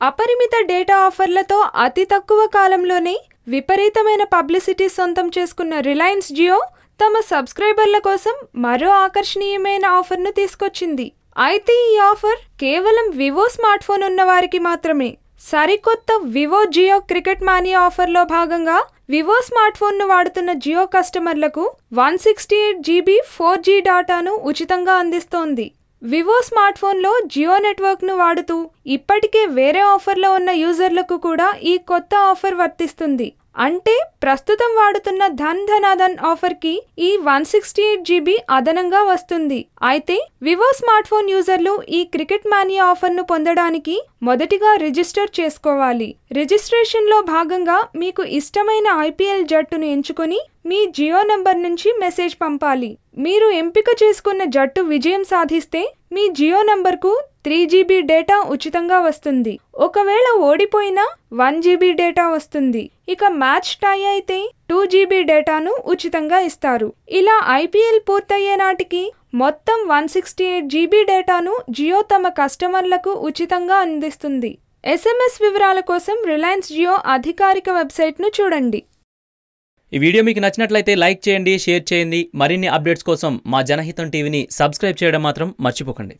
అపరిమిత డేటా ఆఫర్లతో అతి తక్కువ కాలంలోనే విపరీతమైన పబ్లిసిటీ సొంతం చేసుకున్న రిలయన్స్ జియో తమ సబ్స్క్రైబర్ల కోసం మరో ఆకర్షణీయమైన ఆఫర్ను తీసుకొచ్చింది. అయితే ఈ ఆఫర్ కేవలం వివో స్మార్ట్ ఫోన్ ఉన్న వారికి మాత్రమే. సరికొత్త వివో జియో క్రికెట్ మానీ ఆఫర్లో భాగంగా వివో స్మార్ట్ ఫోన్ను వాడుతున్న జియో కస్టమర్లకు one sixty eight GB four G డాటాను ఉచితంగా అందిస్తోంది. వివో స్మార్ట్ఫోన్లో జియో నెట్వర్క్ను వాడుతూ ఇప్పటికే వేరే ఆఫర్లో ఉన్న యూజర్లకు కూడా ఈ కొత్త ఆఫర్ వర్తిస్తుంది. అంటే ప్రస్తుతం వాడుతున్న ధన్ ధనాధన్ ఆఫర్కి ఈ వన్ సిక్స్టీ ఎయిట్ జీబీ అదనంగా వస్తుంది. అయితే వివో స్మార్ట్ ఫోన్ యూజర్లు ఈ క్రికెట్ మానియా ఆఫర్ను పొందడానికి మొదటిగా రిజిస్టర్ చేసుకోవాలి. రిజిస్ట్రేషన్లో భాగంగా మీకు ఇష్టమైన ఐపీఎల్ జట్టును ఎంచుకొని మీ జియో నంబర్ నుంచి మెసేజ్ పంపాలి. మీరు ఎంపిక చేసుకున్న జట్టు విజయం సాధిస్తే మీ జియో నంబర్కు త్రీ జీబీ డేటా ఉచితంగా వస్తుంది. ఒకవేళ ఓడిపోయినా వన్ జీబీ డేటా వస్తుంది. ఇక మ్యాచ్ టై అయితే టూ జీబీ డేటాను ఉచితంగా ఇస్తారు. ఇలా ఐపీఎల్ పూర్తయ్యే నాటికి మొత్తం వన్ సిక్స్టీ ఎయిట్ జీబీ డేటాను జియో తమ కస్టమర్లకు ఉచితంగా అందిస్తుంది. ఎస్ఎంఎస్ వివరాల కోసం రిలయన్స్ జియో అధికారిక వెబ్సైట్ను చూడండి. ఈ వీడియో మీకు నచ్చినట్లయితే లైక్ చేయండి షేర్ చేయండి. మరిన్ని అప్డేట్స్ కోసం మా జనహితం టీవీని సబ్స్క్రైబ్ చేయడం మాత్రం మర్చిపోకండి.